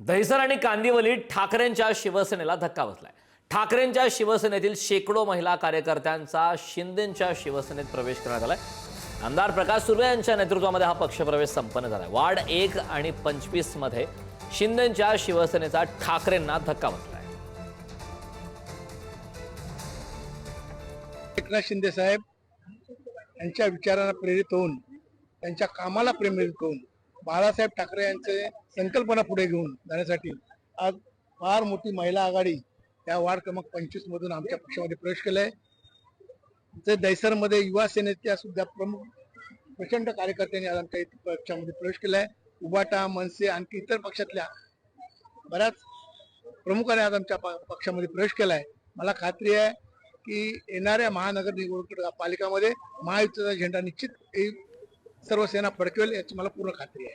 दहिसर आणि कांदिवलीत ठाकरेंच्या शिवसेनेला धक्का बसलाय. ठाकरेंच्या शिवसेनेतील शेकडो महिला कार्यकर्त्यांचा शिंदेच्या शिवसेनेत प्रवेश करण्यात आलाय. आमदार प्रकाश सुर्वे यांच्या नेतृत्वामध्ये हा पक्षप्रवेश संपन्न झालाय. वार्ड एक आणि पंचवीसमध्ये शिंदेच्या शिवसेनेचा ठाकरेंना धक्का बसलाय. एकनाथ शिंदे साहेब यांच्या विचारांना प्रेरित होऊन त्यांच्या कामाला प्रेरित होऊन बाळासाहेब ठाकरे यांचे संकल्पना पुढे घेऊन जाण्यासाठी आज फार मोठी महिला आघाडी या वार्ड क्रमांक पंचवीस मधून आमच्या पक्षामध्ये प्रवेश केलाय. जे दैसरमध्ये युवा सेनेच्या सुद्धा प्रमुख प्रचंड कार्यकर्त्यांनी आज आमच्या पक्षामध्ये प्रवेश केलाय. उबाटा मनसे आणखी इतर पक्षातल्या बऱ्याच प्रमुखाने आज आमच्या प- पक्षामध्ये प्रवेश केलाय. मला खात्री आहे की येणाऱ्या महानगर निवडणूक पालिकामध्ये महायुतीचा झेंडा निश्चित ही सर्व सेना फडकवेल याची मला पूर्ण खात्री आहे.